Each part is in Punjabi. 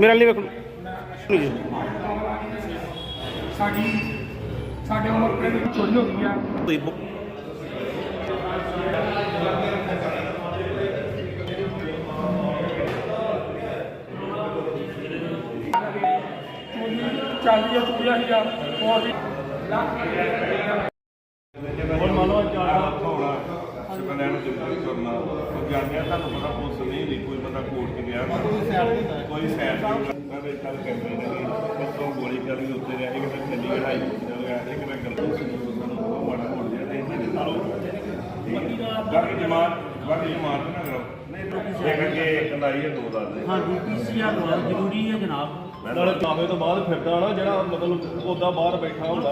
ਮੇਰਾ ਲਈ ਵੇਖੋ। ਜੀ ਸਾਡੀ ਸਾਡੇ ਉਮਰ ਪਿੰਡ ਚੋਰੀ ਹੋ ਗਈ ਆ। ਕੋਈ ਬ- ਚੱਲਦੀ ਆ ਚੋਰੀਆਂ ਸੀਗਾ ਹੋਰ ਵੀ ਹੁਣ ਮੰਨ ਲਓ ਚਾਰ ਹੋਣਾ। ਸ਼ੁਕਰਨਿਆਂ ਨੂੰ ਜਿੰਦਗੀ ਕਰਨਾ ਉਹ ਜਾਣਿਆ ਤੁਹਾਨੂੰ ਪਤਾ ਬੰਦਾ ਕੋਰਟ 'ਚ ਗਿਆ। ਕੋਈ ਸੈਰ ਨਹੀਂ ਕੋਈ ਸੈਰ ਨਹੀਂ ਕਰਦਾ ਵਿੱਚ ਕੱਲ ਕੈਮਰੇ ਨੇ ਉੱਤੋਂ ਗੋਲੀ ਚੱਲੀ ਉੱਤੇ ਰਿਹਾ ਇੱਕ ਤਾਂ ਚੰਡੀਗੜ੍ਹ ਹਾਈ ਕੋਰਟ ਚਲ ਗਿਆ ਇੱਕ ਤਾਂ ਗਲਤ ਸੀ ਸਾਨੂੰ ਉਹ ਮਾੜਾ ਮੋੜ ਜਿਹਾ ਤੇ ਇਹਨਾਂ ਦੇ ਨਾਲੋਂ ਬਾਕੀ ਜਮਾਤ ਬਾਕੀ ਜਮਾਤ ਨਾ ਕਰੋ। ਨਹੀਂ ਇੱਕ ਅੱਗੇ ਕੰਦਾਈ ਹੈ ਦੋ ਦਾ ਦੇ ਹਾਂਜੀ ਪੀਸੀਆਰ ਬਹੁਤ ਜ਼ਰੂਰੀ ਹੈ ਜਨਾਬ। ਨਾਲੇ ਕਾਮੇ ਤੋਂ ਬਾਅਦ ਫਿਰਦਾ ਨਾ ਜਿਹੜਾ ਮਤਲਬ ਉਹਦਾ ਬਾਹਰ ਬੈਠਾ ਹੁੰਦਾ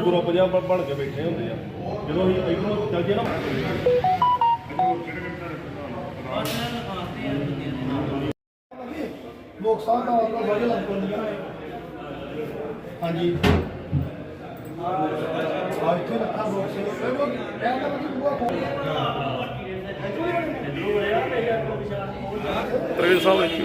ਗਰੁੱਪ ਜਿਹਾ ਬਣ ਕੇ ਬੈਠੇ ਹੁੰਦੇ ਆ। ਜਦੋਂ ਅਸੀਂ ਇੱਥੋਂ ਚੱਲ ਜੇ ਨਾ ਲੋਕ ਸਾਹਿਬ ਦਾ ਆਪਣਾ ਵਜਨ ਲੱਗ ਪੈਂਦੀਆਂ ਹਾਂਜੀ। ਆ ਇੱਥੇ ਰੱਖਾ ਲੋਕ ਸਾਹਿਬ ਉਹ ਤਾਂ ਕਿ ਬੂਆ ਖੋਲ ਪ੍ਰਵੀਨ ਸਾਹਿਬ ਜੀ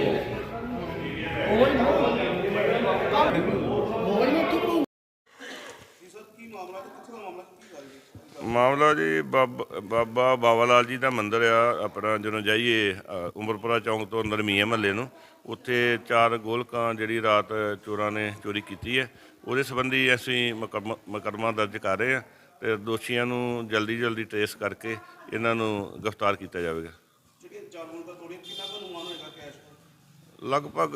ਮਾਮਲਾ ਜੀ ਬਾਬ- ਬਾਬਾ ਲਾਲ ਜੀ ਦਾ ਮੰਦਿਰ ਆ ਆਪਣਾ ਜਦੋਂ ਜਾਈਏ ਉਮਰਪੁਰਾ ਚੌਂਕ ਤੋਂ ਅੰਦਰ ਮੀਆਂ ਮਹੱਲੇ ਨੂੰ ਉੱਥੇ ਚਾਰ ਗੋਲਕਾਂ ਜਿਹੜੀ ਰਾਤ ਚੋਰਾਂ ਨੇ ਚੋਰੀ ਕੀਤੀ ਹੈ। ਉਹਦੇ ਸੰਬੰਧੀ ਅਸੀਂ ਮੁਕੱਦਮਾ ਦਰਜ ਕਰ ਰਹੇ ਹਾਂ ਤੇ ਦੋਸ਼ੀਆਂ ਨੂੰ ਜਲਦੀ ਜਲਦੀ ਟ੍ਰੇਸ ਕਰਕੇ ਇਹਨਾਂ ਨੂੰ ਗ੍ਰਿਫਤਾਰ ਕੀਤਾ ਜਾਵੇਗਾ। ਲਗਭਗ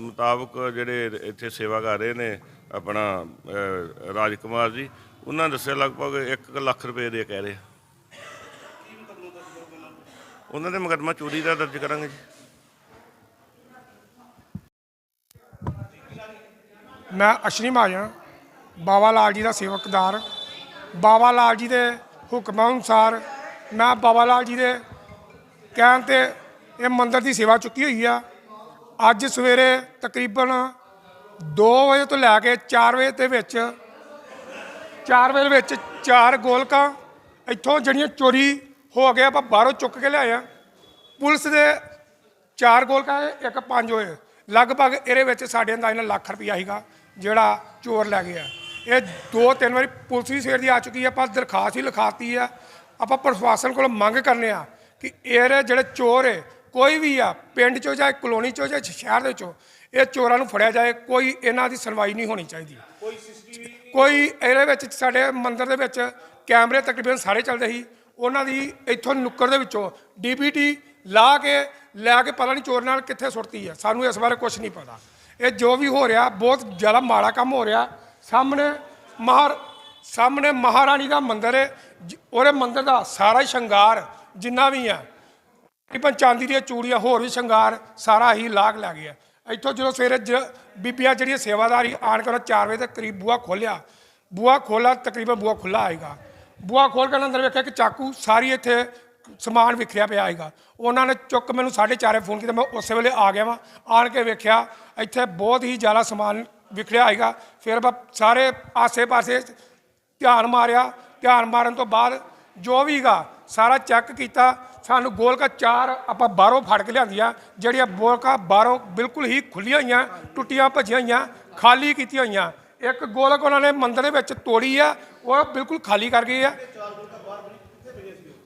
ਮੁਤਾਬਕ ਜਿਹੜੇ ਇੱਥੇ ਸੇਵਾ ਕਰ ਰਹੇ ਨੇ ਆਪਣਾ ਅ, ਰਾਜ ਕੁਮਾਰ ਜੀ ਉਹਨਾਂ ਨੇ ਦੱਸਿਆ ਲਗਭਗ 1 ਲੱਖ ਰੁਪਏ ਦੇ ਕਹਿ ਰਹੇ ਆ। ਉਹਨਾਂ ਦੇ ਮੁਕੱਦਮਾ ਚੋਰੀ ਦਾ ਦਰਜ ਕਰਾਂਗੇ ਜੀ। ਮੈਂ ਅਸ਼ਰੀ ਮਹਾਜਨ ਬਾਬਾ ਲਾਲ ਜੀ ਦਾ ਸੇਵਕਦਾਰ। ਬਾਬਾ ਲਾਲ ਜੀ ਦੇ ਹੁਕਮਾਂ ਅਨੁਸਾਰ ਮੈਂ ਬਾਬਾ ਲਾਲ ਜੀ ਦੇ ਕਹਿਣ ਤੇ ਇਹ ਮੰਦਿਰ ਦੀ ਸੇਵਾ ਚੁੱਕੀ ਹੋਈ ਆ। ਅੱਜ ਸਵੇਰੇ ਤਕਰੀਬਨ 2 ਵਜੇ ਤੋਂ ਲੈ ਕੇ 4 ਵਜੇ ਦੇ ਵਿੱਚ 4 ਵਜੇ ਵਿੱਚ ਚਾਰ ਗੋਲਕਾਂ ਇੱਥੋਂ ਜਿਹੜੀਆਂ ਚੋਰੀ ਹੋ ਗਏ ਆਪਾਂ ਬਾਹਰੋਂ ਚੁੱਕ ਕੇ ਲਿਆਏ ਆ। ਪੁਲਿਸ ਦੇ ਚਾਰ ਗੋਲਕਾਂ ਹੋਏ, ਇੱਕ ਪੰਜ ਹੋਏ। ਲਗਭਗ ਇਹਦੇ ਵਿੱਚ ਸਾਡੇ ਅੰਦਾਜ਼ ਨਾਲ ਲੱਖ ਰੁਪਈਆ ਸੀਗਾ ਜਿਹੜਾ ਚੋਰ ਲੈ ਗਿਆ। ਇਹ ਦੋ ਤਿੰਨ ਵਾਰੀ ਪੁਲਿਸ ਵੀ ਸਵੇਰ ਦੀ ਆ ਚੁੱਕੀ ਹੈ ਆਪਾਂ ਦਰਖਾਸਤ ਹੀ ਲਿਖਾਤੀ ਆ। ਆਪਾਂ ਪ੍ਰਸ਼ਾਸਨ ਕੋਲ ਮੰਗ ਕਰਨੇ ਆ ਕਿ ਇਹ ਜਿਹੜੇ ਚੋਰ ਹੈ ਕੋਈ ਵੀ ਆ ਪਿੰਡ ਚੋਂ ਜਾਂ ਕਲੋਨੀ ਚੋਂ ਜਾਂ ਸ਼ਹਿਰ ਦੇ ਚੋਂ ਇਹ ਚੋਰਾਂ ਨੂੰ ਫੜਿਆ ਜਾਏ ਕੋਈ ਇਹਨਾਂ ਦੀ ਸੁਣਵਾਈ ਨਹੀਂ ਹੋਣੀ ਚਾਹੀਦੀ। ਕੋਈ ਕੋਈ ਇਹਦੇ ਵਿੱਚ ਸਾਡੇ ਮੰਦਿਰ ਦੇ ਵਿੱਚ ਕੈਮਰੇ ਤਕਰੀਬਨ ਸਾਰੇ ਚੱਲਦੇ ਸੀ। ਉਹਨਾਂ ਦੀ ਇੱਥੋਂ ਨੁੱਕਰ ਦੇ ਵਿੱਚੋਂ ਡੀਪੀਟੀ ਲਾ ਕੇ, ਲੈ ਕੇ ਪਤਾ ਨਹੀਂ ਚੋਰ ਨਾਲ ਕਿੱਥੇ ਸੁੱਟਤੀ ਹੈ ਸਾਨੂੰ ਇਸ ਬਾਰੇ ਕੁਝ ਨਹੀਂ ਪਤਾ। ਇਹ ਜੋ ਵੀ ਹੋ ਰਿਹਾ, ਬਹੁਤ ਜ਼ਿਆਦਾ ਮਾੜਾ ਕੰਮ ਹੋ ਰਿਹਾ। ਸਾਹਮਣੇ ਮਹਾਰ, ਸਾਹਮਣੇ ਮਹਾਰਾਣੀ ਦਾ ਮੰਦਿਰ ਹੈ। ਜ- ਉਹਦੇ ਮੰਦਿਰ ਦਾ ਸਾਰਾ ਹੀ ਸ਼ਿੰਗਾਰ, ਜਿੰਨਾ ਵੀ ਆ, ਤਕਰੀਬਨ ਚਾਂਦੀ ਦੀਆਂ ਚੂੜੀਆਂ, ਹੋਰ ਵੀ ਸ਼ਿੰਗਾਰ ਸਾਰਾ ਹੀ ਲਾਗ ਲੈ ਗਿਆ। ਇੱਥੋਂ ਜਦੋਂ ਸਵੇਰੇ ਜ- ਬੀਬੀਆਂ ਜਿਹੜੀਆਂ ਸੇਵਾਦਾਰੀ ਆਣ ਕੇ ਉਹਨਾਂ 4 ਵਜੇ ਦੇ ਕਰੀਬ ਬੂਆ ਖੋਲਿਆ ਬੂਆ ਖੋਲਾ ਤਕਰੀਬਨ ਬੂਆ ਖੁੱਲਾ ਆਏਗਾ। ਬੂਆ ਖੋਲ ਕੇ ਅੰਦਰ ਵੇਖਿਆ ਕਿ ਚਾਕੂ ਸਾਰੀ ਇੱਥੇ ਸਮਾਨ ਵਿਖਰਿਆ ਪਿਆ ਆਏਗਾ। ਉਹਨਾਂ ਨੇ ਚੁੱਕ ਮੈਨੂੰ 4:30 ਫੋਨ ਕੀਤਾ, ਮੈਂ ਉਸੇ ਵੇਲੇ ਆ ਗਿਆ ਵਾਂ। ਆਣ ਕੇ ਵੇਖਿਆ ਇੱਥੇ ਬਹੁਤ ਹੀ ਜ਼ਿਆਦਾ ਸਮਾਨ ਵਿਖਰਿਆ ਆਏਗਾ। ਫਿਰ ਮੈਂ ਸਾਰੇ ਆਸੇ-ਪਾਸੇ ਧਿਆਨ ਮਾਰਿਆ। ਧਿਆਨ ਮਾਰਨ ਤੋਂ ਬਾਅਦ ਜੋ ਵੀਗਾ ਸਾਰਾ ਚੈੱਕ ਕੀਤਾ। ਸਾਨੂੰ ਗੋਲਕਾ ਚਾਰ ਆਪਾਂ ਬਾਹਰੋਂ ਫੜ ਕੇ ਲਿਆਂਦੀਆਂ, ਜਿਹੜੀਆਂ ਗੋਲਕਾ ਬਾਹਰੋਂ ਬਿਲਕੁਲ ਹੀ ਖੁੱਲੀਆਂ ਹੋਈਆਂ, ਟੁੱਟੀਆਂ ਭੱਜੀਆਂ ਹੋਈਆਂ, ਖਾਲੀ ਕੀਤੀਆਂ ਹੋਈਆਂ। ਇੱਕ ਗੋਲਕ ਉਹਨਾਂ ਨੇ ਮੰਦਰ ਦੇ ਵਿੱਚ ਤੋੜੀ ਆ, ਉਹ ਬਿਲਕੁਲ ਖਾਲੀ ਕਰ ਗਈ ਆ।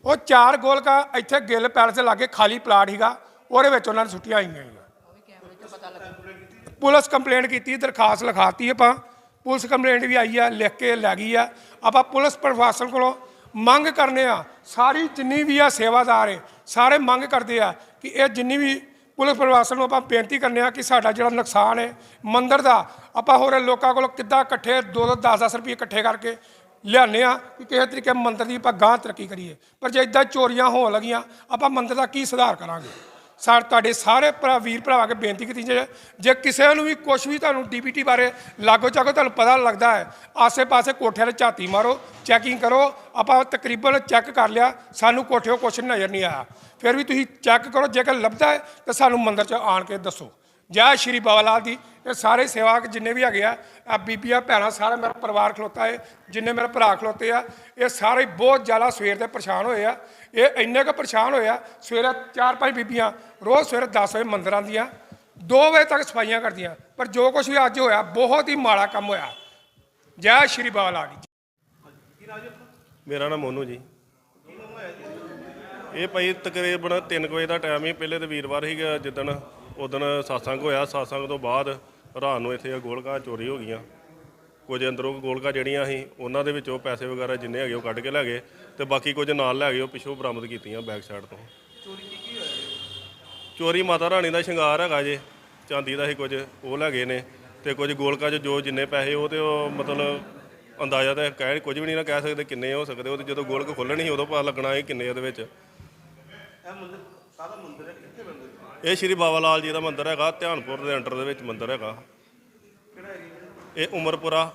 ਉਹ ਚਾਰ ਗੋਲਕਾ ਇੱਥੇ ਗਿੱਲ ਪੈਲਸ ਦੇ ਲਾਗੇ ਖਾਲੀ ਪਲਾਟ ਹੀਗਾ ਉਹਦੇ ਵਿੱਚ ਉਹਨਾਂ ਨੇ ਸੁੱਟੀਆਂ ਹੋਈਆਂ ਪੁਲਿਸ ਕੰਪਲੇਂਟ ਕੀਤੀ, ਦਰਖਾਸਤ ਲਿਖਾਤੀ ਆਪਾਂ। ਪੁਲਿਸ ਕੰਪਲੇਂਟ ਵੀ ਆਈ ਆ, ਲਿਖ ਕੇ ਲੈ ਗਈ ਆ। ਆਪਾਂ ਪੁਲਿਸ ਪ੍ਰਸ਼ਾਸਨ ਕੋਲੋਂ ਮੰਗ ਕਰਨੇ ਆ। ਸਾਰੀ ਜਿੰਨੀ ਵੀ ਆ ਸੇਵਾਦਾਰ ਹੈ ਸਾਰੇ ਮੰਗ ਕਰਦੇ ਆ ਕਿ ਇਹ ਜਿੰਨੀ ਵੀ ਪੁਲਿਸ ਪ੍ਰਸ਼ਾਸਨ ਨੂੰ ਆਪਾਂ ਬੇਨਤੀ ਕਰਨੇ ਆ ਕਿ ਸਾਡਾ ਜਿਹੜਾ ਨੁਕਸਾਨ ਹੈ ਮੰਦਰ ਦਾ, ਆਪਾਂ ਹੋਰ ਲੋਕਾਂ ਕੋਲੋਂ ਕਿੱਦਾਂ ਇਕੱਠੇ 2 2 10 10 ਰੁਪਏ ਇਕੱਠੇ ਕਰਕੇ ਲਿਆਉਂਦੇ ਆ ਕਿ ਕਿਸੇ ਤਰੀਕੇ ਮੰਦਰ ਦੀ ਆਪਾਂ ਗਾਂ ਤਰੱਕੀ ਕਰੀਏ। ਪਰ ਜੇ ਇਦਾਂ ਚੋਰੀਆਂ ਹੋਣ ਲੱਗੀਆਂ, ਆਪਾਂ ਮੰਦਰ ਦਾ ਕੀ ਸੁਧਾਰ ਕਰਾਂਗੇ? ਸਰ ਤੁਹਾਡੇ ਸਾਰੇ ਭਰਾ, ਵੀਰ ਭਰਾਵਾਂ ਕੇ ਬੇਨਤੀ ਕੀਤੀ ਜੇ ਜੇ ਕਿਸੇ ਨੂੰ ਵੀ ਕੁਝ ਵੀ ਤੁਹਾਨੂੰ ਡੀਪੀਟੀ ਬਾਰੇ ਲਾਗੋ ਚਾਗੋ ਤੁਹਾਨੂੰ ਪਤਾ ਲੱਗਦਾ ਹੈ, ਆਸੇ-ਪਾਸੇ ਕੋਠਿਆਂ 'ਤੇ ਝਾਤੀ ਮਾਰੋ ਚੈਕਿੰਗ ਕਰੋ ਆਪਾਂ ਤਕਰੀਬਨ ਚੈੱਕ ਕਰ ਲਿਆ, ਸਾਨੂੰ ਕੋਠਿਓ ਕੁਛ ਨਜ਼ਰ ਨਹੀਂ ਆਇਆ। ਫਿਰ ਵੀ ਤੁਸੀਂ ਚੈੱਕ ਕਰੋ, ਜੇਕਰ ਲੱਭਦਾ ਹੈ, ਤਾਂ ਸਾਨੂੰ ਮੰਦਰ 'ਚ ਆਣ ਕੇ ਦੱਸੋ। ਜੈ ਸ਼੍ਰੀ ਬਾਬਾ ਲਾਲ ਦੀ ਇਹ ਸਾਰੇ ਸੇਵਾਕ ਜਿੰਨੇ ਵੀ ਹੈਗੇ ਆ ਆ ਬੀਬੀਆਂ, ਭੈਣਾਂ, ਸਾਰਾ ਮੇਰਾ ਪਰਿਵਾਰ ਖਲੋਤਾ ਹੈ, ਜਿੰਨੇ ਮੇਰੇ ਭਰਾ ਖਲੋਤੇ ਆ, ਇਹ ਸਾਰੇ ਬਹੁਤ ਜ਼ਿਆਦਾ ਸਵੇਰ ਦੇ ਪਰੇਸ਼ਾਨ ਹੋਏ ਆ। ਇਹ ਇੰਨੇ ਕੁ ਪਰੇਸ਼ਾਨ ਹੋਏ ਆ, ਸਵੇਰੇ ਚਾਰ ਪੰਜ ਬੀਬੀਆਂ, ਰੋਜ਼ ਸਵੇਰੇ 10 ਵਜੇ ਮੰਦਰ ਆਉਂਦੀਆਂ 2 ਵਜੇ ਤੱਕ ਸਫਾਈਆਂ ਕਰਦੀਆਂ, ਪਰ ਜੋ ਕੁਝ ਵੀ ਅੱਜ ਹੋਇਆ, ਬਹੁਤ ਹੀ ਮਾੜਾ ਕੰਮ ਹੋਇਆ। ਜੈ ਸ਼੍ਰੀ ਬਾਬਾ ਲਾਲ ਗਈ ਮੇਰਾ ਨਾਮ ਮੋਨੂ ਜੀ। ਇਹ ਭਾਈ ਤਕਰੀਬਨ 3 ਵਜੇ ਦਾ ਟਾਈਮ ਹੀ ਪਹਿਲੇ ਤੇ ਵੀਰਵਾਰ ਹੀ ਜਿੱਦਣ, ਉਦਣ satsang ਹੋਇਆ। satsang ਤੋਂ ਬਾਅਦ ਰਾਤ ਨੂੰ ਇੱਥੇ ਗੋਲਕਾਂ ਚੋਰੀ ਹੋ ਗਈਆਂ। ਕੁਝ ਅੰਦਰੋਂ ਗੋਲਕਾਂ ਜਿਹੜੀਆਂ ਸੀ, ਉਹਨਾਂ ਦੇ ਵਿੱਚੋਂ ਪੈਸੇ ਵਗੈਰਾ ਜਿੰਨੇ ਹੈਗੇ ਉਹ ਕੱਢ ਕੇ ਲੈ ਗਏ ਤੇ ਬਾਕੀ ਕੁਝ ਨਾਲ ਲੈ ਗਏ, ਉਹ ਪਿੱਛੋਂ ਬਰਾਮਦ ਕੀਤੀਆਂ ਬੈਕ ਸਾਈਡ ਤੋਂ। ਚੋਰੀ ਮਾਤਾ ਰਾਣੀ ਦਾ ਸ਼ਿੰਗਾਰ ਹੈਗਾ ਜੇ। ਚਾਂਦੀ ਦਾ ਹੀ ਕੁਝ, ਉਹ ਲੈ ਗਏ ਨੇ। ਤੇ ਕੁਝ ਗੋਲਕਾ 'ਚ ਜੋ ਜਿੰਨੇ ਪੈਸੇ ਉਹ ਤੇ ਉਹ ਮਤਲਬ ਅੰਦਾਜ਼ਾ ਤਾਂ ਕਹਿ ਕੁਝ ਵੀ ਨਹੀਂ ਨਾ ਕਹਿ ਸਕਦੇ ਕਿੰਨੇ ਹੋ ਸਕਦੇ ਉਹ ਤੇ ਜਦੋਂ ਗੋਲਕ ਖੋਲਣੀ ਸੀ ਉਦੋਂ ਪਤਾ ਲੱਗਣਾ ਇਹ ਕਿੰਨੇ ਉਹਦੇ ਵਿੱਚ। ਇਹ ਸ਼੍ਰੀ ਬਾਬਾ ਲਾਲ ਜੀ ਦਾ ਮੰਦਿਰ ਹੈਗਾ ਧਿਆਨਪੁਰ ਦੇ ਅੰਡਰ ਦੇ ਵਿੱਚ ਮੰਦਿਰ ਹੈਗਾ। ਇਹ ਉਮਰਪੁਰਾ।